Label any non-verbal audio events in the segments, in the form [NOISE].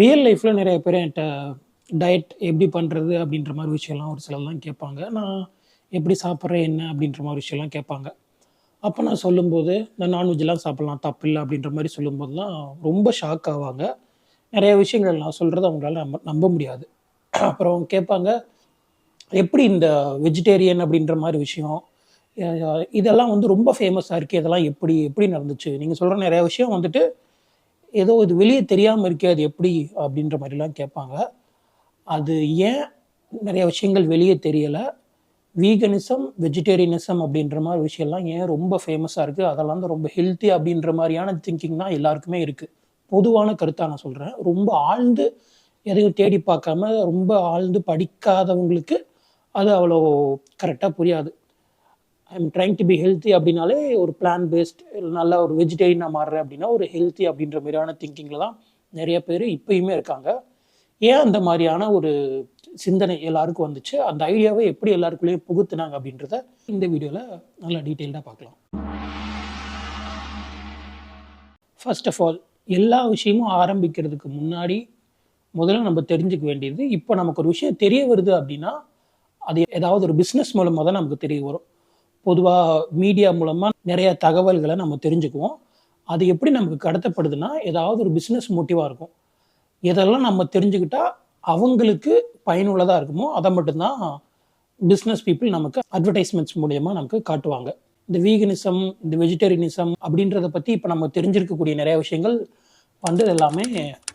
Real லைஃப்பில் நிறைய பேர் என்கிட்ட டயட் எப்படி பண்ணுறது அப்படின்ற மாதிரி விஷயம்லாம் ஒரு சிலர்லாம் கேட்பாங்க. நான் எப்படி சாப்பிட்றேன்? என்ன? அப்படின்ற மாதிரி விஷயம்லாம் கேட்பாங்க. அப்போ நான் சொல்லும்போது இந்த நான்வெஜ்லாம் சாப்பிட்லாம் தப்பு இல்லை. அப்படின்ற மாதிரி சொல்லும்போதுலாம் ரொம்ப ஷாக் ஆவாங்க. நிறைய விஷயங்கள் நான் சொல்கிறது அவங்களால நம்ப நம்ப முடியாது. அப்புறம் கேட்பாங்க எப்படி இந்த வெஜிடேரியன் அப்படின்ற மாதிரி விஷயம் இதெல்லாம் வந்து ரொம்ப ஃபேமஸாக இருக்குது இதெல்லாம் எப்படி எப்படி நடந்துச்சு? நீங்கள் சொல்கிற நிறைய விஷயம் வந்துட்டு ஏதோ இது வெளியே தெரியாமல் இருக்கே அது எப்படி அப்படின்ற மாதிரிலாம் கேட்பாங்க. அது ஏன் நிறைய விஷயங்கள் வெளியே தெரியலை? வீகனிசம் வெஜிடேரியனிசம் அப்படின்ற மாதிரி விஷயம்லாம் ஏன் ரொம்ப ஃபேமஸாக இருக்குது அதெல்லாம் தான் ரொம்ப ஹெல்த்தி அப்படின்ற மாதிரியான திங்கிங் தான் எல்லாருக்குமே இருக்குது பொதுவான கருத்தாக நான் சொல்கிறேன் ரொம்ப ஆழ்ந்து எதையும் தேடி பார்க்காம ரொம்ப ஆழ்ந்து படிக்காதவங்களுக்கு அது அவ்வளோ கரெக்டாக புரியாது. I am trying to be healthy அப்படின்னாலே ஒரு பிளான் பேஸ்ட் நல்ல ஒரு வெஜிடேரியனாக மாறுறேன் அப்படின்னா ஒரு ஹெல்த்தி அப்படின்ற மாதிரியான திங்கிங்கில் தான் நிறைய பேர் இப்பயுமே இருக்காங்க. ஏன் அந்த மாதிரியான ஒரு சிந்தனை எல்லாருக்கும் வந்துச்சு? அந்த ஐடியாவை எப்படி எல்லாருக்குள்ளேயும் புகுத்துனாங்க அப்படின்றத இந்த வீடியோவில் நல்லா டீட்டெயில்டாக பார்க்கலாம். ஃபர்ஸ்ட் ஆஃப் ஆல் எல்லா விஷயமும் ஆரம்பிக்கிறதுக்கு முன்னாடி முதல்ல நம்ம தெரிஞ்சுக்க வேண்டியது இப்போ நமக்கு ஒரு விஷயம் தெரிய வருது அப்படின்னா அது ஏதாவது ஒரு பிஸ்னஸ் மூலமாக தான் நமக்கு தெரிய வரும். பொதுவாக மீடியா மூலமாக நிறைய தகவல்களை நம்ம தெரிஞ்சுக்குவோம். அது எப்படி நமக்கு கடத்தப்படுதுன்னா ஏதாவது ஒரு பிஸ்னஸ் மோட்டிவாக இருக்கும். எதெல்லாம் நம்ம தெரிஞ்சுக்கிட்டா அவங்களுக்கு பயனுள்ளதாக இருக்குமோ அதை மட்டும்தான் பிஸ்னஸ் பீப்புள் நமக்கு அட்வர்டைஸ்மெண்ட்ஸ் மூலயமா நமக்கு காட்டுவாங்க. இந்த வீகனிசம் இந்த வெஜிடேரியனிசம் அப்படின்றத பற்றி இப்போ நம்ம தெரிஞ்சிருக்கக்கூடிய நிறைய விஷயங்கள் வந்தது எல்லாமே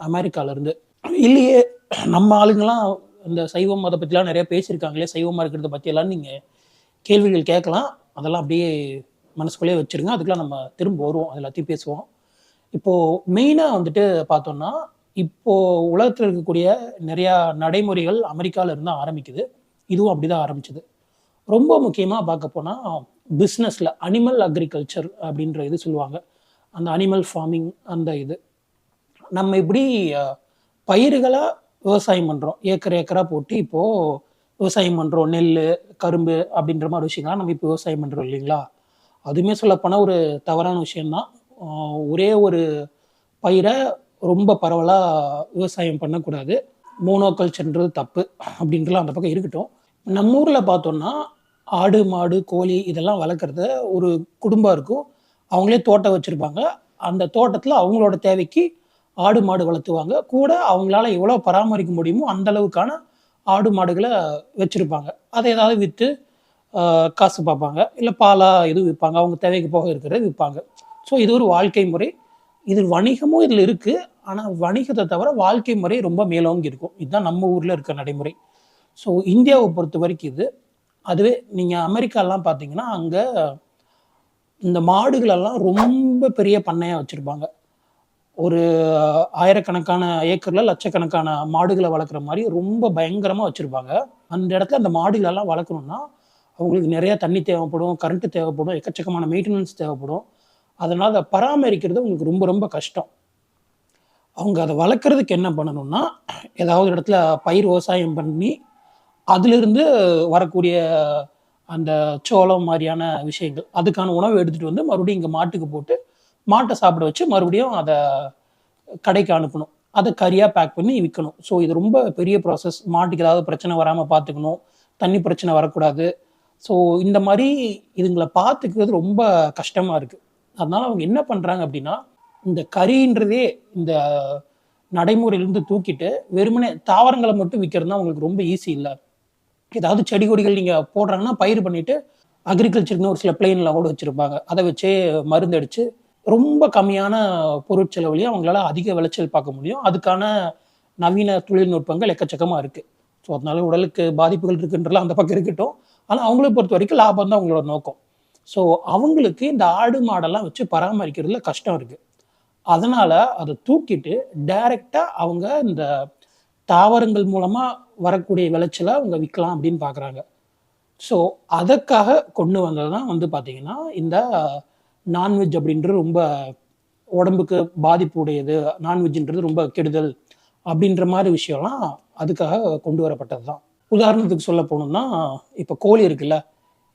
அமெரிக்காவிலேருந்து. இல்லையே நம்ம ஆளுங்களாம் இந்த சைவம் அதை பற்றிலாம் நிறைய பேசியிருக்காங்களே சைவமாக இருக்கிறத பற்றியெல்லாம் நீங்கள் கேள்விகள் கேட்கலாம். அதெல்லாம் அப்படியே மனசுக்குள்ளேயே வச்சுருங்க. அதுக்கெலாம் நம்ம திரும்ப வருவோம். அது எல்லாத்தையும் பேசுவோம். இப்போது மெயினாக வந்துட்டு பார்த்தோம்னா இப்போது உலகத்தில் இருக்கக்கூடிய நிறையா நடைமுறைகள் அமெரிக்காவில் இருந்தால் ஆரம்பிக்குது. இதுவும் அப்படி தான் ஆரம்பிச்சது. ரொம்ப முக்கியமாக பார்க்க போனால் பிஸ்னஸில் அனிமல் அக்ரிகல்ச்சர் அப்படின்ற இது சொல்லுவாங்க. அந்த அனிமல் ஃபார்மிங் அந்த இது. நம்ம இப்படி பயிர்களாக விவசாயம் பண்ணுறோம் ஏக்கர் ஏக்கராக போட்டு இப்போது விவசாயம் பண்ணுறோம் நெல் கரும்பு அப்படின்ற மாதிரி விஷயங்கள்லாம் நம்ம இப்போ விவசாயம் பண்ணுறோம் இல்லைங்களா? அதுவுமே சொல்லப்போனால் ஒரு தவறான விஷயம்தான். ஒரே ஒரு பயிரை ரொம்ப பரவலாக விவசாயம் பண்ணக்கூடாது. மோனோகல்ச்சர்ன்றது தப்பு அப்படின்றலாம் அந்த பக்கம் இருக்கட்டும். நம்ம ஊரில் பார்த்தோன்னா ஆடு மாடு கோழி இதெல்லாம் வளர்க்குறது ஒரு குடும்பம் இருக்கும். அவங்களே தோட்டம் வச்சுருப்பாங்க. அந்த தோட்டத்தில் அவங்களோட தேவைக்கு ஆடு மாடு வளர்த்துவாங்க. கூட அவங்களால எவ்வளோ பராமரிக்க முடியுமோ அந்த அளவுக்கான ஆடு மாடுகளை வச்சுருப்பாங்க. அதை ஏதாவது விற்று காசு பார்ப்பாங்க. இல்லை பாலாக எதுவும் விற்பாங்க. அவங்க தேவைக்கு போக இருக்கிறத விற்பாங்க. ஸோ இது ஒரு வாழ்க்கை முறை. இது வணிகமும் இதில் இருக்குது ஆனால் வணிகத்தை தவிர வாழ்க்கை முறை ரொம்ப மேலோங்கி இருக்கும். இதுதான் நம்ம ஊரில் இருக்க நடைமுறை. ஸோ இந்தியாவை பொறுத்த வரைக்கும் இது. அதுவே நீங்கள் அமெரிக்காலாம் பார்த்தீங்கன்னா அங்கே இந்த மாடுகளெல்லாம் ரொம்ப பெரிய பண்ணையாக வச்சுருப்பாங்க. ஒரு ஆயிரக்கணக்கான ஏக்கரில் லட்சக்கணக்கான மாடுகளை வளர்க்குற மாதிரி ரொம்ப பயங்கரமாக வச்சுருப்பாங்க. அந்த இடத்துல அந்த மாடுகளெல்லாம் வளர்க்கணும்னா அவங்களுக்கு நிறைய தண்ணி தேவைப்படும் கரண்ட்டு தேவைப்படும் எக்கச்சக்கமான மெயின்டெனன்ஸ் தேவைப்படும். அதனால் அதை பராமரிக்கிறது உங்களுக்கு ரொம்ப ரொம்ப கஷ்டம். அவங்க அதை வளர்க்குறதுக்கு என்ன பண்ணணும்னா ஏதாவது இடத்துல பயிர் விவசாயம் பண்ணி அதிலிருந்து வரக்கூடிய அந்த சோளம் மாதிரியான விஷயங்கள் அதுக்கான உணவு எடுத்துகிட்டு வந்து மறுபடியும் இங்கே மாட்டுக்கு போட்டு மாட்டை சாப்பிட வச்சு மறுபடியும் அதை கடைக்கு அனுப்பணும். அதை கறியாக பேக் பண்ணி விற்கணும் ஸோ இது ரொம்ப பெரிய ப்ராசஸ் மாட்டுக்கு ஏதாவது பிரச்சனை வராமல் பார்த்துக்கணும். தண்ணி பிரச்சனை வரக்கூடாது. ஸோ இந்த மாதிரி இதுங்களை பார்த்துக்கிறது ரொம்ப கஷ்டமாக இருக்குது அதனால அவங்க என்ன பண்ணுறாங்க அப்படின்னா இந்த கறின்றதே இந்த நடைமுறையிலேருந்து தூக்கிட்டு வெறுமனே தாவரங்களை மட்டும் விற்கிறது தான் அவங்களுக்கு ரொம்ப ஈஸி இல்லை. ஏதாவது செடி கொடிகள் நீங்கள் போடுறாங்கன்னா பயிர் பண்ணிவிட்டு அக்ரிகல்ச்சருக்குன்னு ஒரு சில பிளெயினில் கூட வச்சுருப்பாங்க. அதை வச்சே மருந்து அடித்து ரொம்ப கம்மியான பொருட்செலவுலையும் அவங்களால அதிக விளைச்சல் பார்க்க முடியும். அதுக்கான நவீன தொழில்நுட்பங்கள் எக்கச்சக்கமாக இருக்குது ஸோ அதனால உடலுக்கு பாதிப்புகள் இருக்குன்றலாம் அந்த பக்கம் இருக்கட்டும். ஆனால் அவங்கள பொறுத்த வரைக்கும் லாபம் தான் அவங்களோட நோக்கம். ஸோ அவங்களுக்கு இந்த ஆடு மாடெல்லாம் வச்சு பராமரிக்கிறதுல கஷ்டம் இருக்குது அதனால் அதை தூக்கிட்டு டைரெக்டாக அவங்க இந்த தாவரங்கள் மூலமாக வரக்கூடிய விளைச்சலை அவங்க விற்கலாம் அப்படின்னு பார்க்குறாங்க. ஸோ அதற்காக கொண்டு வந்தது தான் வந்து பார்த்திங்கன்னா இந்த நான்வெஜ் அப்படின்றது ரொம்ப உடம்புக்கு பாதிப்பு உடையது நான்வெஜ்ன்றது ரொம்ப கெடுதல் அப்படின்ற மாதிரி விஷயம்லாம் அதுக்காக கொண்டு வரப்பட்டது தான் உதாரணத்துக்கு சொல்ல போகணும்னா இப்போ கோழி இருக்குல்ல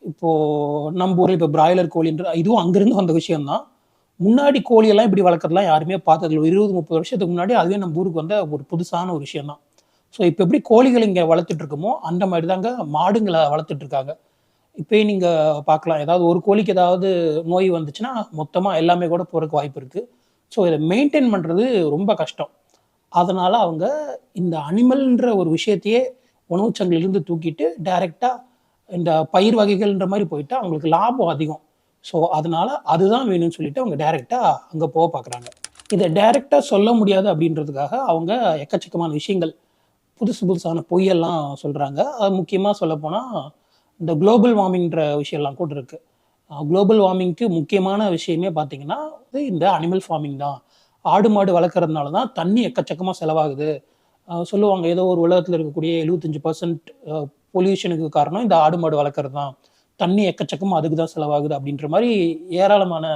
இப்போது நம்ம ஊரில் இப்போ பிராய்லர் கோழின்ற இதுவும் அங்கேருந்து வந்த விஷயம்தான். முன்னாடி கோழியெல்லாம் இப்படி வளர்க்குறதுலாம் யாருமே பார்த்ததில்ல. ஒரு இருபது முப்பது வருஷத்துக்கு முன்னாடி அதுவே நம்ம ஊருக்கு வந்த ஒரு புதுசான ஒரு விஷயம் தான் ஸோ இப்போ எப்படி கோழிகள் இங்கே வளர்த்துட்டு இருக்கோமோ அந்த மாதிரி தாங்க மாடுங்களை வளர்த்துட்டு இப்பயும் இப்போயே நீங்கள் பார்க்கலாம். ஏதாவது ஒரு கோழிக்கு ஏதாவது நோய் வந்துச்சுன்னா மொத்தமாக எல்லாமே கூட போகிறதுக்கு வாய்ப்பு இருக்குது ஸோ இதை மெயின்டைன் பண்ணுறது ரொம்ப கஷ்டம். அதனால் அவங்க இந்த அனிமல்ன்ற ஒரு விஷயத்தையே உணவுச் சங்கிலிருந்து தூக்கிட்டு டைரெக்டாக இந்த பயிர் வகைகள்ன்ற மாதிரி போயிட்டு அவங்களுக்கு லாபம் அதிகம். ஸோ அதனால அதுதான் வேணும்னு சொல்லிட்டு அவங்க டைரெக்டாக அங்கே போக பார்க்குறாங்க. இதை டைரெக்டாக சொல்ல முடியாது அப்படின்றதுக்காக அவங்க எக்கச்சக்கமான விஷயங்கள் புதுசு புதுசான பொய்யெல்லாம் சொல்கிறாங்க அது முக்கியமாக சொல்லப்போனால் இந்த குளோபல் வார்மிங்ன்ற விஷயம்லாம் கூட இருக்குது குளோபல் வார்மிங்க்கு முக்கியமான விஷயமே பார்த்தீங்கன்னா இது இந்த அனிமல் ஃபார்மிங் தான். ஆடு மாடு வளர்க்குறதுனால தான் தண்ணி எக்கச்சக்கமாக செலவாகுது. சொல்லுவாங்க ஏதோ ஒரு உலகத்தில் இருக்கக்கூடிய எழுபத்தஞ்சு பர்சன்ட் பொல்யூஷனுக்கு காரணம் இந்த ஆடு மாடு வளர்க்குறது தான். தண்ணி எக்கச்சக்கமாக அதுக்கு தான் செலவாகுது அப்படின்ற மாதிரி ஏராளமான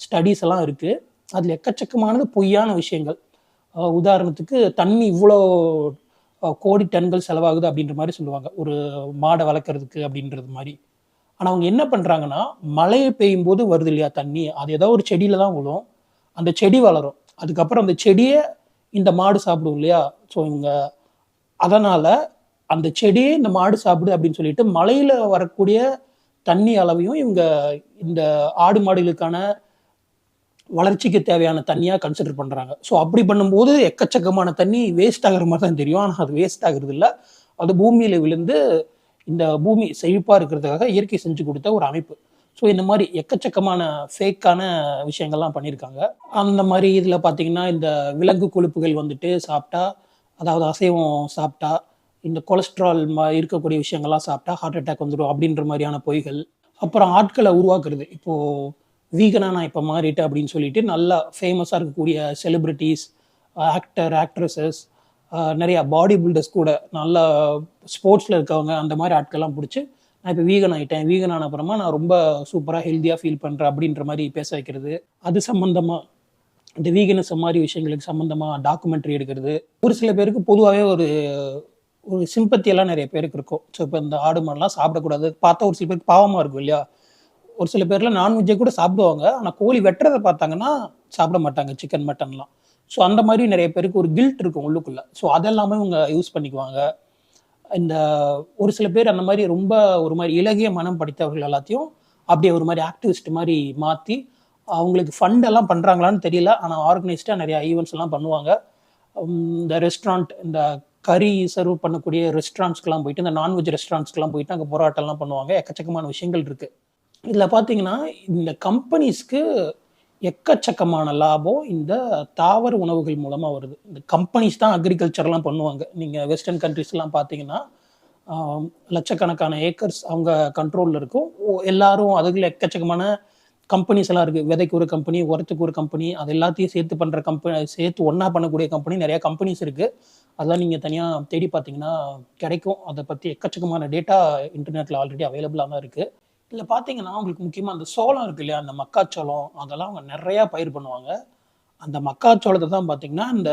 ஸ்டடீஸ் எல்லாம் இருக்குது அதில் எக்கச்சக்கமானது பொய்யான விஷயங்கள். உதாரணத்துக்கு தண்ணி இவ்வளோ கோடி டன்கள் செலவாகுது அப்படின்ற மாதிரி சொல்லுவாங்க. ஒரு மாடை வளர்க்குறதுக்கு அப்படின்றது மாதிரி. ஆனால் அவங்க என்ன பண்ணுறாங்கன்னா மழையை பெய்யும் போது வருது இல்லையா தண்ணி அது ஏதோ ஒரு செடியில தான் விழும். அந்த செடி வளரும். அதுக்கப்புறம் அந்த செடியை இந்த மாடு சாப்பிடும் இல்லையா? ஸோ இவங்க அதனால் அந்த செடியே இந்த மாடு சாப்பிடு அப்படின்னு சொல்லிட்டு மலையில் வரக்கூடிய தண்ணி அளவையும் இவங்க இந்த ஆடு மாடுகளுக்கான வளர்ச்சிக்கு தேவையான தண்ணியாக கன்சிடர் பண்ணுறாங்க ஸோ அப்படி பண்ணும்போது எக்கச்சக்கமான தண்ணி வேஸ்ட் ஆகிற மாதிரி தான் தெரியும். ஆனால் அது வேஸ்ட் ஆகுறது இல்லை. அது பூமியில் விழுந்து இந்த பூமி செழிப்பாக இருக்கிறதுக்காக இயற்கை செஞ்சு கொடுத்த ஒரு அமைப்பு. ஸோ இந்த மாதிரி எக்கச்சக்கமான ஃபேக்கான விஷயங்கள்லாம் பண்ணியிருக்காங்க. அந்த மாதிரி இதில் பார்த்தீங்கன்னா இந்த விலங்கு கொழுப்புகள் வந்துட்டு சாப்பிட்டா அதாவது அசைவம் சாப்பிட்டா இந்த கொலஸ்ட்ரால் இருக்கக்கூடிய விஷயங்கள்லாம் சாப்பிட்டா ஹார்ட் அட்டாக் வந்துடும் அப்படின்ற மாதிரியான பொய்கள். அப்புறம் ஆட்களை உருவாக்குறது. இப்போது வீகனாக நான் இப்போ மாறிட்டேன் அப்படின்னு சொல்லிட்டு நல்லா ஃபேமஸாக இருக்கக்கூடிய செலிப்ரிட்டிஸ் ஆக்டர் ஆக்ட்ரஸஸ் நிறையா பாடி பில்டர்ஸ் கூட நல்லா ஸ்போர்ட்ஸில் இருக்கவங்க அந்த மாதிரி ஆட்கள்லாம் பிடிச்சி நான் இப்போ வீகன் ஆகிட்டேன் வீகன் ஆன அப்புறமா நான் ரொம்ப சூப்பராக ஹெல்த்தியாக ஃபீல் பண்ணுறேன் அப்படின்ற மாதிரி பேச வைக்கிறது. அது சம்மந்தமாக இந்த வீகனஸ் மாதிரி விஷயங்களுக்கு சம்மந்தமாக டாக்குமெண்ட்ரி எடுக்கிறது. ஒரு சில பேருக்கு பொதுவாகவே ஒரு ஒரு சிம்பத்தியெல்லாம் நிறைய பேருக்கு இருக்கும். ஸோ இப்போ இந்த ஆடு மாடெல்லாம் சாப்பிடக்கூடாது. பார்த்தா ஒரு சில பேருக்கு பாவமாக இருக்கும் இல்லையா? ஒரு சில பேர்லாம் நான்வெஜ்ஜை கூட சாப்பிடுவாங்க. ஆனால் கோழி வெட்டுறதை பார்த்தாங்கன்னா சாப்பிட மாட்டாங்க சிக்கன் மட்டன்லாம் ஸோ அந்த மாதிரி நிறைய பேருக்கு ஒரு கில்ட் இருக்கும் உள்ளுக்குள்ளே. ஸோ அதெல்லாமே இவங்க யூஸ் பண்ணிக்குவாங்க. இந்த ஒரு சில பேர் அந்த மாதிரி ரொம்ப ஒரு மாதிரி இலகிய மனம் படித்தவர்கள் எல்லாத்தையும் அப்படியே ஒரு மாதிரி ஆக்டிவிஸ்ட் மாதிரி மாற்றி அவங்களுக்கு ஃபண்ட் எல்லாம் பண்ணுறாங்களான்னு தெரியல. ஆனால் ஆர்கனைஸ்டாக நிறைய ஈவெண்ட்ஸ் எல்லாம் பண்ணுவாங்க. இந்த ரெஸ்டாரண்ட் இந்த கறி சர்வ் பண்ணக்கூடிய ரெஸ்டாரண்ட்ஸ்க்கெலாம் போயிட்டு இந்த நான்வெஜ் ரெஸ்டாரண்ட்ஸ்க்கெலாம் போயிட்டு அங்கே போராட்டம்லாம் பண்ணுவாங்க. எக்கச்சக்கமான விஷயங்கள் இருக்குது இதில் பார்த்தீங்கன்னா இந்த கம்பெனிஸ்க்கு எக்கச்சக்கமான லாபம் இந்த தாவர உணவுகள் மூலமாக வருது. இந்த கம்பெனிஸ் தான் அக்ரிகல்ச்சர்லாம் பண்ணுவாங்க. நீங்கள் வெஸ்டர்ன் கண்ட்ரிஸ்லாம் பார்த்தீங்கன்னா லட்சக்கணக்கான ஏக்கர்ஸ் அவங்க கண்ட்ரோலில் இருக்கும். ஓ- எல்லாரும் அதுக்குள்ள எக்கச்சக்கமான கம்பெனிஸ் எல்லாம் இருக்குது விதைக்கு ஒரு கம்பெனி உரத்துக்கு ஒரு கம்பெனி அது எல்லாத்தையும் சேர்த்து பண்ணுற கம்பெனி சேர்த்து ஒன்றா பண்ணக்கூடிய கம்பெனி நிறையா கம்பெனிஸ் இருக்குது அதெல்லாம் நீங்கள் தனியாக தேடி பார்த்தீங்கன்னா கிடைக்கும். அதை பற்றி எக்கச்சக்கமான டேட்டா இன்டர்நெட்டில் ஆல்ரெடி அவைலபிளாக தான் இருக்குது இதில் பார்த்தீங்கன்னா அவங்களுக்கு முக்கியமாக அந்த சோளம் இருக்கு இல்லையா? அந்த மக்காச்சோளம் அதெல்லாம் அவங்க நிறையா பயிர் பண்ணுவாங்க. அந்த மக்காச்சோளத்தை தான் பார்த்தீங்கன்னா இந்த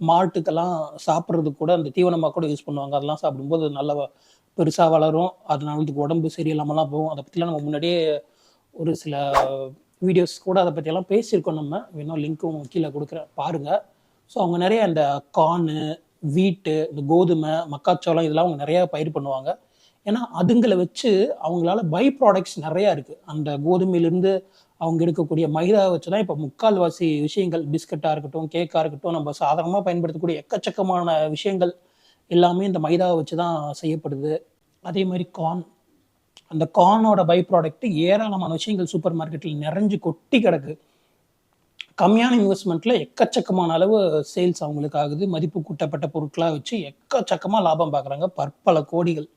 மாட்டுக்கெல்லாம் சாப்பிட்றதுக்கு கூட அந்த தீவனமாக கூட யூஸ் பண்ணுவாங்க. அதெல்லாம் சாப்பிடும்போது நல்ல நல்லா பெருசாக வளரும். அதனால இதுக்கு உடம்பு சரியில்லாமலாம் போகும். அதை பற்றிலாம் நம்ம முன்னாடியே ஒரு சில வீடியோஸ் கூட அதை பற்றியெல்லாம் பேசியிருக்கோம் நம்ம. வேணும் லிங்க்கும் கீழே கொடுக்குறேன். பாருங்கள் ஸோ அவங்க நிறைய அந்த கார்னு வீட்டு இந்த கோதுமை மக்காச்சோளம் இதெல்லாம் அவங்க நிறையா பயிர் பண்ணுவாங்க. ஏன்னா அதுங்களை வச்சு அவங்களால பை ப்ராடக்ட்ஸ் நிறையா இருக்குது அந்த கோதுமையிலேருந்து அவங்க எடுக்கக்கூடிய மைதாவை வச்சு தான் இப்போ முக்கால்வாசி விஷயங்கள் பிஸ்கட்டாக இருக்கட்டும் கேக்காக இருக்கட்டும் நம்ம சாதாரணமாக பயன்படுத்தக்கூடிய எக்கச்சக்கமான விஷயங்கள் எல்லாமே இந்த மைதாவை வச்சு தான் செய்யப்படுது. அதே மாதிரி கார்ன் அந்த கார்னோட பை ப்ராடக்ட் ஏராளமான விஷயங்கள் சூப்பர் மார்க்கெட்டில் நிறைஞ்சு கொட்டி கிடக்கு. கம்மியான இன்வெஸ்ட்மெண்ட்டில் எக்கச்சக்கமான அளவு சேல்ஸ் அவங்களுக்கு ஆகுது. மதிப்பு கூட்டப்பட்ட பொருட்களாக வச்சு எக்கச்சக்கமாக லாபம் பார்க்குறாங்க. பற்பல கோடிகள்.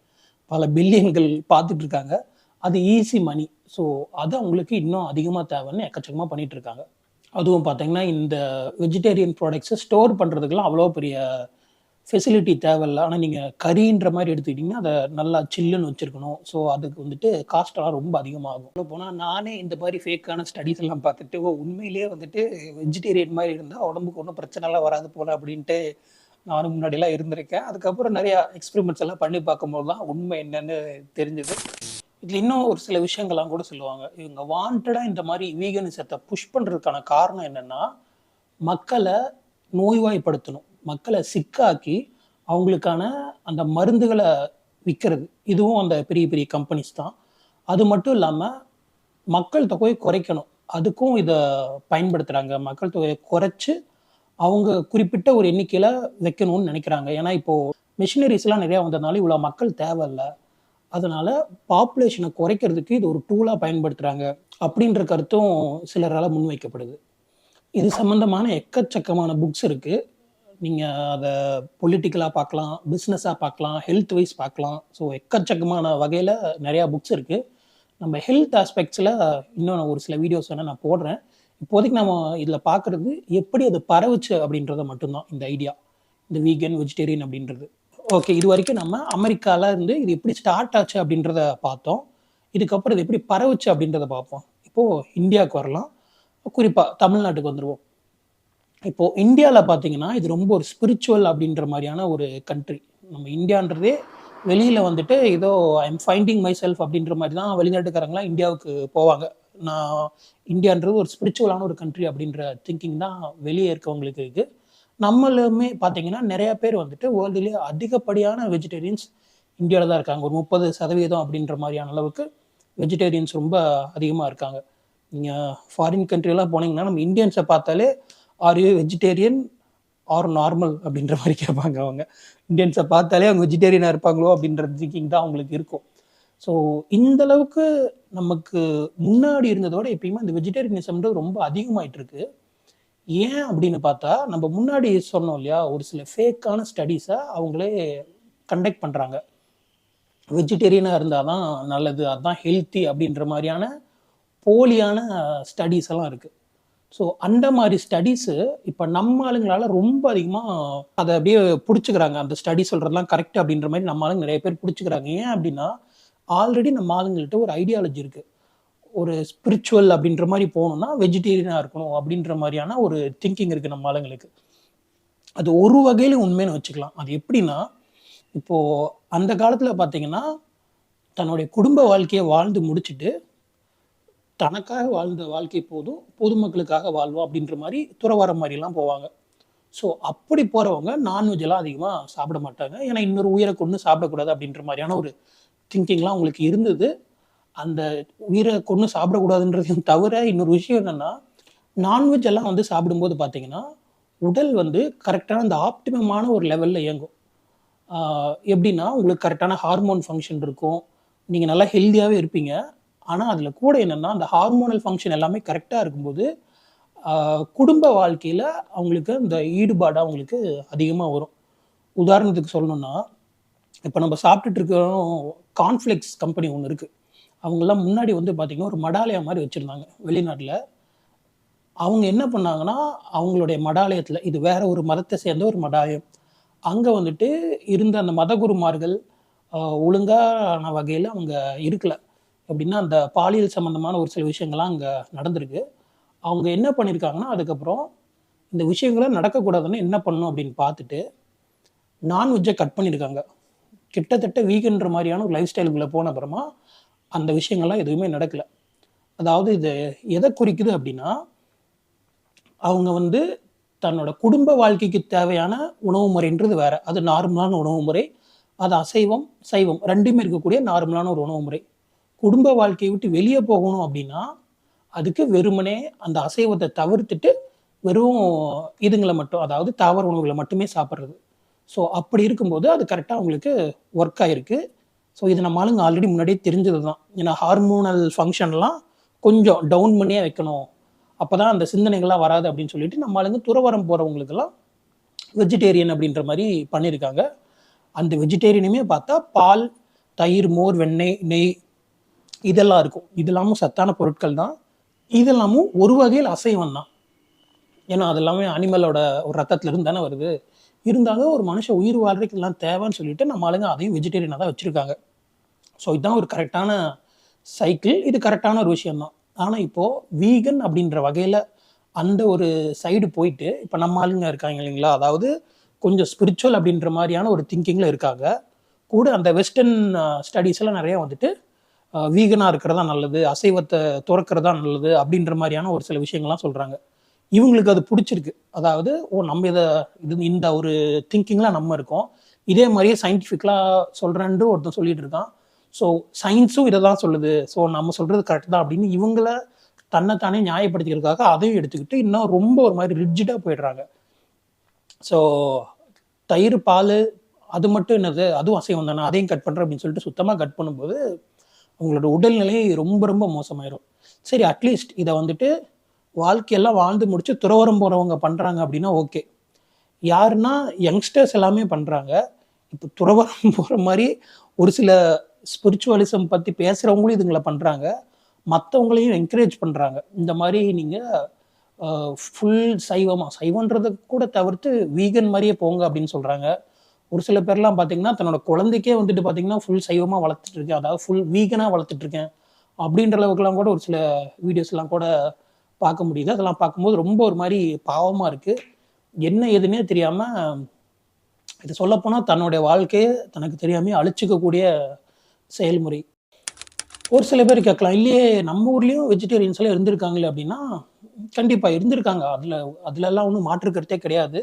பல பில்லியன்கள் பார்த்துட்டு இருக்காங்க அது ஈஸி மணி ஸோ அதை அவங்களுக்கு இன்னும் அதிகமாக தேவைன்னு எக்கச்சக்கமாக பண்ணிட்டு இருக்காங்க அதுவும் பார்த்தீங்கன்னா இந்த வெஜிடேரியன் ப்ராடக்ட்ஸை ஸ்டோர் பண்ணுறதுக்கெல்லாம் அவ்வளோ பெரிய ஃபெசிலிட்டி தேவையில்லை. ஆனால் நீங்கள் கறின்ற மாதிரி எடுத்துக்கிட்டிங்கன்னா அதை நல்லா சில்லுன்னு வச்சுருக்கணும். ஸோ அதுக்கு வந்துட்டு காஸ்டெல்லாம் ரொம்ப அதிகமாகும். இவ்வளோ போனால் நானே இந்த மாதிரி ஃபேக்கான ஸ்டடீஸ் எல்லாம் பார்த்துட்டு ஓ உண்மையிலேயே வந்துட்டு வெஜிடேரியன் மாதிரி இருந்தால் உடம்புக்கு ஒன்றும் பிரச்சனைலாம் வராது போல அப்படின்ட்டு நானும் முன்னாடிலாம் இருந்திருக்கேன். அதுக்கப்புறம் நிறையா எக்ஸ்பெரிமெண்ட்ஸ் எல்லாம் பண்ணி பார்க்கும்போது தான் உண்மை என்னன்னு தெரிஞ்சது. இதில் இன்னும் ஒரு சில விஷயங்கள்லாம் கூட சொல்லுவாங்க. இவங்க வாண்டடாக இந்த மாதிரி வீகனிசத்தை புஷ் பண்ணுறதுக்கான காரணம் என்னென்னா மக்களை நோய்வாய்ப்படுத்தணும். மக்களை சிக்காக்கி அவங்களுக்கான அந்த மருந்துகளை விற்கிறது இதுவும் அந்த பெரிய பெரிய கம்பெனிஸ் தான். அது மட்டும் இல்லாமல் மக்கள் தொகையை குறைக்கணும். அதுக்கும் இதை பயன்படுத்துகிறாங்க மக்கள் தொகையை குறைச்சி அவங்க குறிப்பிட்ட ஒரு எண்ணிக்கையில் வைக்கணும்னு நினைக்கிறாங்க. ஏன்னா இப்போது மிஷினரிஸ்லாம் நிறையா வந்ததுனால இவ்வளோ மக்கள் தேவையில்லை. அதனால பாப்புலேஷனை குறைக்கிறதுக்கு இது ஒரு டூலாக பயன்படுத்துகிறாங்க அப்படின்ற கருத்தும் சிலரால் முன்வைக்கப்படுது. இது சம்மந்தமான எக்கச்சக்கமான புக்ஸ் இருக்குது நீங்கள் அதை பொலிட்டிக்கலாக பார்க்கலாம் பிஸ்னஸாக பார்க்கலாம் ஹெல்த் வைஸ் பார்க்கலாம். ஸோ எக்கச்சக்கமான வகையில் நிறையா புக்ஸ் இருக்குது நம்ம ஹெல்த் ஆஸ்பெக்ட்ஸில் இன்னும் நான் ஒரு சில வீடியோஸ் வேணால் நான் போடுறேன். இப்போதைக்கு நம்ம இதில் பார்க்குறது எப்படி அது பரவுச்சு அப்படின்றத மட்டும்தான் இந்த ஐடியா இந்த வீகன் வெஜிடேரியன் அப்படின்றது. ஓகே இது வரைக்கும் நம்ம அமெரிக்காவில் இருந்து இது எப்படி ஸ்டார்ட் ஆச்சு அப்படின்றத பார்த்தோம். இதுக்கப்புறம் இது எப்படி பரவுச்சு அப்படின்றத பார்ப்போம். இப்போது இந்தியாவுக்கு வரலாம். குறிப்பாக தமிழ்நாட்டுக்கு வந்துடுவோம் இப்போது இந்தியாவில் பார்த்தீங்கன்னா இது ரொம்ப ஒரு ஸ்பிரிச்சுவல் அப்படின்ற மாதிரியான ஒரு கண்ட்ரி நம்ம இந்தியான்றதே வெளியில் வந்துட்டு ஏதோ I am finding myself அப்படின்ற மாதிரி தான் வெளிநாட்டுக்காரங்களாம் இந்தியாவுக்கு போவாங்க. நான் இந்தியான்றது ஒரு ஸ்பிரிச்சுவலான ஒரு கண்ட்ரி அப்படின்ற திங்கிங் தான் வெளியே இருக்கவங்களுக்கு இருக்குது நம்மளுமே பார்த்தீங்கன்னா நிறைய பேர் வந்துட்டு வேர்ல்டுலேயே அதிகப்படியான வெஜிடேரியன்ஸ் இந்தியாவில் தான் இருக்காங்க. ஒரு முப்பது சதவீதம் அப்படின்ற மாதிரியான அளவுக்கு வெஜிடேரியன்ஸ் ரொம்ப அதிகமாக இருக்காங்க. நீங்கள் ஃபாரின் கண்ட்ரியெல்லாம் போனீங்கன்னா நம்ம இந்தியன்ஸை பார்த்தாலே are you vegetarian or normal அப்படின்ற மாதிரி கேட்பாங்க அவங்க. இந்தியன்ஸை பார்த்தாலே அவங்க வெஜிடேரியனாக இருப்பாங்களோ? அப்படின்ற திங்கிங் தான் அவங்களுக்கு இருக்கும். ஸோ இந்த அளவுக்கு நமக்கு முன்னாடி இருந்ததோட எப்பயுமே இந்த வெஜிடேரியனிசம்ன்றது ரொம்ப அதிகமாயிட்டு இருக்கு ஏன் அப்படின்னு பார்த்தா நம்ம முன்னாடி சொன்னோம் இல்லையா ஒரு சில ஃபேக்கான ஸ்டடீஸை அவங்களே கண்டக்ட் பண்ணுறாங்க வெஜிடேரியனாக இருந்தால் தான் நல்லது அதுதான் ஹெல்த்தி அப்படின்ற மாதிரியான போலியான ஸ்டடீஸ் எல்லாம் இருக்குது ஸோ அந்த மாதிரி ஸ்டடீஸு இப்போ நம்ம ஆளுங்களால ரொம்ப அதிகமாக அதை அப்படியே பிடிச்சிக்கிறாங்க. அந்த ஸ்டடி சொல்கிறதுலாம் கரெக்ட் அப்படின்ற மாதிரி நம்ம ஆளுங்க நிறைய பேர் பிடிச்சிக்கிறாங்க. ஏன் அப்படின்னா ஆல்ரெடி நம்ம ஆளுங்கள்கிட்ட ஒரு ஐடியாலஜி இருக்குது ஒரு ஸ்பிரிச்சுவல் அப்படின்ற மாதிரி போகணும்னா வெஜிடேரியனாக இருக்கணும் அப்படின்ற மாதிரியான ஒரு திங்கிங் இருக்குது நம்ம ஆளுங்களுக்கு. அது ஒரு வகையில் உண்மைன்னு வச்சுக்கலாம். அது எப்படின்னா இப்போது அந்த காலத்தில் பார்த்தீங்கன்னா தன்னுடைய குடும்ப வாழ்க்கையை வாழ்ந்து முடிச்சுட்டு தனக்காக வாழ்ந்த வாழ்க்கை போதும் பொதுமக்களுக்காக வாழ்வோம் அப்படின்ற மாதிரி துறவர மாதிரிலாம் போவாங்க. ஸோ அப்படி போகிறவங்க நான்வெஜ் எல்லாம் அதிகமாக சாப்பிட மாட்டாங்க. ஏன்னா இன்னொரு உயிரை கொண்டு சாப்பிடக்கூடாது அப்படின்ற மாதிரியான ஒரு திங்கிங்லாம் அவங்களுக்கு இருந்தது அந்த உயிரை கொண்டு சாப்பிடக்கூடாதுன்றதையும் [LAUGHS] தவிர இன்னொரு விஷயம் என்னென்னா நான்வெஜ் எல்லாம் வந்து சாப்பிடும்போது பார்த்தீங்கன்னா உடல் வந்து கரெக்டான அந்த ஆப்டிமமான ஒரு லெவலில் இயங்கும். எப்படின்னா உங்களுக்கு கரெக்டான ஹார்மோன் ஃபங்க்ஷன் இருக்கும். நீங்கள் நல்லா ஹெல்த்தியாகவே இருப்பீங்க. ஆனால் அதில் கூட என்னென்னா அந்த ஹார்மோனல் ஃபங்க்ஷன் எல்லாமே கரெக்டாக இருக்கும்போது குடும்ப வாழ்க்கையில் அவங்களுக்கு அந்த ஈடுபாடு அவங்களுக்கு அதிகமாக வரும். உதாரணத்துக்கு சொல்லணுன்னா இப்போ நம்ம சாப்பிட்டுட்டு இருக்கிறோம் கான்ஃப்ளெக்ஸ் கம்பெனி ஒன்று இருக்குது அவங்கெல்லாம் முன்னாடி வந்து பார்த்திங்கன்னா ஒரு மடாலயா மாதிரி வச்சுருந்தாங்க வெளிநாட்டில். அவங்க என்ன பண்ணாங்கன்னா அவங்களுடைய மடாலயத்தில் இது வேற ஒரு மதத்தை சேர்ந்த ஒரு மடாலயம். அங்கே வந்துட்டு இருந்த அந்த மதகுருமார்கள் ஒழுங்கான வகையில் அவங்க இருக்கலை. எப்படின்னா அந்த பாலியல் சம்மந்தமான ஒரு சில விஷயங்கள்லாம் அங்கே நடந்திருக்கு. அவங்க என்ன பண்ணியிருக்காங்கன்னா அதுக்கப்புறம் இந்த விஷயங்களை நடக்கக்கூடாதுன்னு என்ன பண்ணணும் அப்படின்னு பார்த்துட்டு நான்வெஜ்ஜை கட் பண்ணியிருக்காங்க கிட்டத்தட்ட வீகன்ற மாதிரியான ஒரு லைஃப் ஸ்டைலுக்குள்ளே போன அப்புறமா அந்த விஷயங்கள்லாம் எதுவுமே நடக்கலை. அதாவது இது எதை குறிக்குது அப்படின்னா அவங்க வந்து தன்னோட குடும்ப வாழ்க்கைக்கு தேவையான உணவு முறைன்றது வேற. அது நார்மலான உணவு முறை அது அசைவம் சைவம் ரெண்டுமே இருக்கக்கூடிய நார்மலான ஒரு உணவு முறை. குடும்ப வாழ்க்கையை விட்டு வெளியே போகணும் அப்படின்னா அதுக்கு வெறுமனே அந்த அசைவத்தை தவிர்த்துட்டு வெறும் இதுங்களை மட்டும் அதாவது தாவர உணவுகளை மட்டுமே சாப்பிட்றது. ஸோ அப்படி இருக்கும்போது அது கரெக்டாக அவங்களுக்கு ஒர்க் ஆயிருக்கு. ஸோ இது நம்ம ஆளுங்க ஆல்ரெடி முன்னாடியே தெரிஞ்சது தான் ஏன்னா ஹார்மோனல் ஃபங்க்ஷன்லாம் கொஞ்சம் டவுன் பண்ணியே வைக்கணும். அப்போ தான் அந்த சிந்தனைகள்லாம் வராது அப்படின்னு சொல்லிட்டு நம்ம ஆளுங்க துறவரம் போகிறவங்களுக்கெல்லாம் வெஜிடேரியன் அப்படின்ற மாதிரி பண்ணியிருக்காங்க. அந்த வெஜிடேரியனுமே பார்த்தா பால் தயிர் மோர் வெண்ணெய் நெய் இதெல்லாம் இருக்கும். இதெல்லாமும் சத்தான பொருட்கள் தான். இதெல்லாமும் ஒரு வகையில் அசைவம் தான். ஏன்னா அதெல்லாமே அனிமலோட ஒரு ரத்தத்துலேருந்து தானே வருது. இருந்தாலும் ஒரு மனுஷன் உயிர் வாழ்றதுக்கு இதெல்லாம் தேவைன்னு சொல்லிட்டு நம்ம ஆளுங்க அதையும் வெஜிடேரியனாக தான் வச்சுருக்காங்க. ஸோ இதுதான் ஒரு கரெக்டான சைக்கிள் இது கரெக்டான ஒரு விஷயம்தான். ஆனால் இப்போது வீகன் அப்படின்ற வகையில் அந்த ஒரு சைடு போயிட்டு இப்போ நம்ம ஆளுங்க இருக்காங்க இல்லைங்களா? அதாவது கொஞ்சம் ஸ்பிரிச்சுவல் அப்படின்ற மாதிரியான ஒரு திங்கிங்கில் இருக்காங்க. கூட அந்த வெஸ்டர்ன் ஸ்டடீஸ் எல்லாம் நிறைய வந்துட்டு வீகனாக இருக்கிறதா நல்லது அசைவத்தை துறக்கிறதா நல்லது அப்படின்ற மாதிரியான ஒரு சில விஷயங்கள்லாம் சொல்கிறாங்க இவங்களுக்கு அது பிடிச்சிருக்கு. அதாவது ஓ நம்ம இதை இது இந்த ஒரு திங்கிங்லாம் நம்ம இருக்கோம். இதே மாதிரியே சயின்டிஃபிக்கலாக சொல்கிறேன்ட்டு ஒருத்தன் சொல்லிட்டு இருக்கான். ஸோ சயின்ஸும் இதை தான் சொல்லுது. ஸோ நம்ம சொல்கிறது கரெக்ட் தான் அப்படின்னு இவங்கள தன்னைத்தானே நியாயப்படுத்திக்கிறதுக்காக அதையும் எடுத்துக்கிட்டு இன்னும் ரொம்ப ஒரு மாதிரி ரிட்ஜிடாக போயிடுறாங்க. ஸோ தயிர் பால் அது மட்டும் என்னது? அதுவும் அசைவம் தானே. அதையும் கட் பண்ணுறேன் அப்படின்னு சொல்லிட்டு சுத்தமாக கட் பண்ணும்போது அவங்களோட உடல்நிலை ரொம்ப ரொம்ப மோசமாயிரும். சரி அட்லீஸ்ட் இதை வந்துட்டு வாழ்க்கையெல்லாம் வாழ்ந்து முடிச்சு துறவரம் போகிறவங்க பண்ணுறாங்க அப்படின்னா ஓகே. யாருன்னா யங்ஸ்டர்ஸ் எல்லாமே பண்ணுறாங்க இப்போ துறவரம் போகிற மாதிரி ஒரு சில ஸ்பிரிச்சுவலிசம் பற்றி பேசுகிறவங்களும் இதுங்களை பண்ணுறாங்க மற்றவங்களையும் என்கரேஜ் பண்ணுறாங்க இந்த மாதிரி நீங்கள் ஃபுல் சைவமாக சைவன்றதை கூட தவிர்த்து வீகன் மாதிரியே போங்க அப்படின்னு சொல்கிறாங்க ஒரு சில பேர்லாம் பார்த்தீங்கன்னா தன்னோட குழந்தைக்கே வந்துட்டு பார்த்தீங்கன்னா ஃபுல் சைவமாக வளர்த்துட்டு இருக்கேன். அதாவது ஃபுல் வீகனாக வளர்த்துட்டு இருக்கேன். அப்படின்ற அளவுக்குலாம் கூட ஒரு சில வீடியோஸ்லாம் கூட பார்க்க முடியுது. அதெல்லாம் பார்க்கும்போது ரொம்ப ஒரு மாதிரி பாவமாக இருக்குது என்ன எதுனே தெரியாமல் இது சொல்லப்போனால் தன்னுடைய வாழ்க்கையை தனக்கு தெரியாமே அழிச்சிக்கக்கூடிய செயல்முறை. ஒரு சில பேர் கேட்கலாம் இல்லையே நம்ம ஊர்லேயும் வெஜிடேரியன்ஸ் எல்லாம் இருந்திருக்காங்களே அப்படின்னா கண்டிப்பாக இருந்திருக்காங்க. அதில் அதுலலாம் ஒன்றும் மாற்றுக்கிறதே கிடையாது.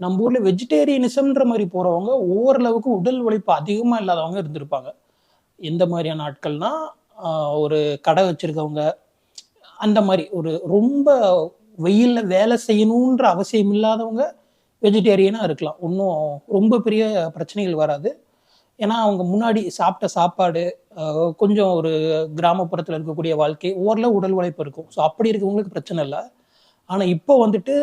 நம்ம ஊரில் வெஜிடேரியனிசம்ன்ற மாதிரி போகிறவங்க ஓரளவுக்கு உடல் உழைப்பு அதிகமாக இல்லாதவங்க இருந்திருப்பாங்க. எந்த மாதிரியான ஆட்கள்னால் ஒரு கடை வச்சுருக்கவங்க அந்த மாதிரி ஒரு ரொம்ப வெயிலில் வேலை செய்யணுன்ற அவசியம் இல்லாதவங்க வெஜிடேரியனாக இருக்கலாம். ஒன்றும் ரொம்ப பெரிய பிரச்சனைகள் வராது. ஏன்னா அவங்க முன்னாடி சாப்பிட்ட சாப்பாடு கொஞ்சம் ஒரு கிராமப்புறத்தில் இருக்கக்கூடிய வாழ்க்கை ஓரளவு உடல் உழைப்பு இருக்கும். ஸோ அப்படி இருக்கவங்களுக்கு பிரச்சனை இல்லை. ஆனால் இப்போ வந்துட்டு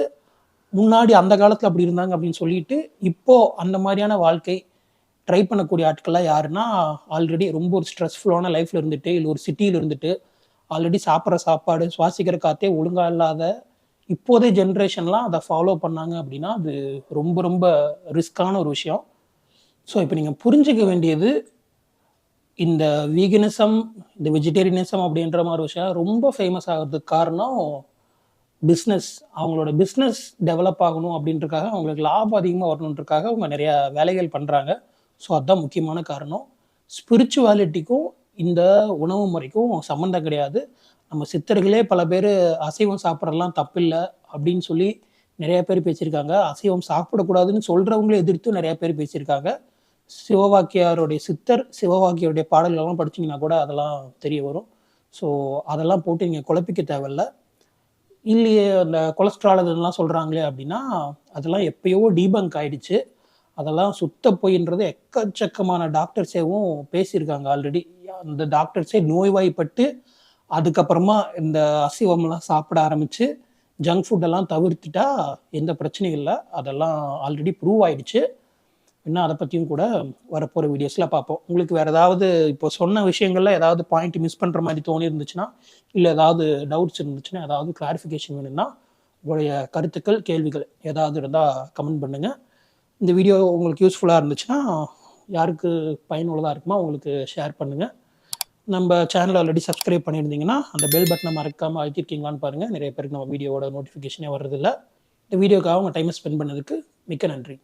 முன்னாடி அந்த காலத்தில் அப்படி இருந்தாங்க அப்படின்னு சொல்லிட்டு இப்போ அந்த மாதிரியான வாழ்க்கை ட்ரை பண்ணக்கூடிய ஆட்கள்லாம் யாருன்னா ஆல்ரெடி ரொம்ப ஒரு ஸ்ட்ரெஸ்ஃபுல்லான லைஃப்ல இருந்துட்டு இல்லை ஒரு சிட்டியில் இருந்துட்டு ஆல்ரெடி சாப்பிட்ற சாப்பாடு சுவாசிக்கிற காத்தே ஒழுங்கா இல்லாத இப்போதே ஜென்ரேஷன்லாம் அதை ஃபாலோ பண்ணாங்க அப்படின்னா அது ரொம்ப ரொம்ப ரிஸ்கான ஒரு விஷயம். ஸோ இப்போ நீங்கள் புரிஞ்சுக்க வேண்டியது இந்த வீகனிசம் இந்த வெஜிடேரியனிசம் அப்படின்ற மாதிரி விஷயம் ரொம்ப ஃபேமஸ் ஆகிறதுக்கு காரணம் பிஸ்னஸ் அவங்களோட பிஸ்னஸ் டெவலப் ஆகணும் அப்படின்றக்காக அவங்களுக்கு லாபம் அதிகமாக வரணுன்றக்காக அவங்க நிறையா வேலைகள் பண்ணுறாங்க ஸோ அதுதான் முக்கியமான காரணம். ஸ்பிரிச்சுவாலிட்டிக்கும் இந்த உணவு முறைக்கும் சம்மந்தம் கிடையாது. நம்ம சித்தர்களே பல பேர் அசைவம் சாப்பிட்றலாம் தப்பில்லை அப்படின்னு சொல்லி நிறைய பேர் பேசியிருக்காங்க. அசைவம் சாப்பிடக்கூடாதுன்னு சொல்கிறவங்களே எதிர்த்து நிறைய பேர் பேசியிருக்காங்க. சிவவாக்கியாருடைய சித்தர் சிவவாக்கியருடைய பாடல்கள்லாம் படிச்சீங்கன்னா கூட அதெல்லாம் தெரிய வரும். ஸோ அதெல்லாம் போட்டு நீங்கள் குழப்பிக்க தேவையில்ல. இல்லையே அந்த கொலஸ்ட்ரால் இதெல்லாம் சொல்கிறாங்களே அப்படின்னா அதெல்லாம் எப்பயோ டீபங்க் ஆயிடுச்சு. அதெல்லாம் சுத்த பொய்ன்றது எக்கச்சக்கமான டாக்டர்ஸேவும் பேசியிருக்காங்க ஆல்ரெடி. அந்த டாக்டர்ஸே நோய்வாய்ப்பட்டு அதுக்கப்புறமா இந்த அசைவம்லாம் சாப்பிட ஆரம்பித்து ஜங்க் ஃபுட்டெல்லாம் தவிர்த்துட்டா எந்த பிரச்சனையும் இல்லை. அதெல்லாம் ஆல்ரெடி ப்ரூவ் ஆயிடுச்சு. இன்னும் அதை பற்றியும் கூட வரப்போகிற வீடியோஸில் பார்ப்போம். உங்களுக்கு வேறு ஏதாவது இப்போ சொன்ன விஷயங்கள்ல ஏதாவது பாயிண்ட் மிஸ் பண்ணுற மாதிரி தோணி இருந்துச்சுன்னா இல்லை ஏதாவது டவுட்ஸ் இருந்துச்சுன்னா ஏதாவது கிளாரிஃபிகேஷன் வேணும்னா உங்களுடைய கருத்துக்கள் கேள்விகள் ஏதாவது இருந்தால் கமெண்ட் பண்ணுங்கள் இந்த வீடியோ உங்களுக்கு யூஸ்ஃபுல்லாக இருந்துச்சுன்னா யாருக்கு பயனுள்ளதாக இருக்குமோ உங்களுக்கு ஷேர் பண்ணுங்கள் நம்ம சேனல் ஆல்ரெடி சப்ஸ்கிரைப் பண்ணியிருந்தீங்கன்னா அந்த பெல் பட்டனை மறக்காமல் அழுத்திருக்கீங்களான்னு பாருங்கள் நிறைய பேருக்கு நம்ம வீடியோவோட நோட்டிஃபிகேஷனே வர்றதில்ல. இந்த வீடியோக்காக உங்கள் டைமை ஸ்பெண்ட் பண்ணதுக்கு மிக்க நன்றி.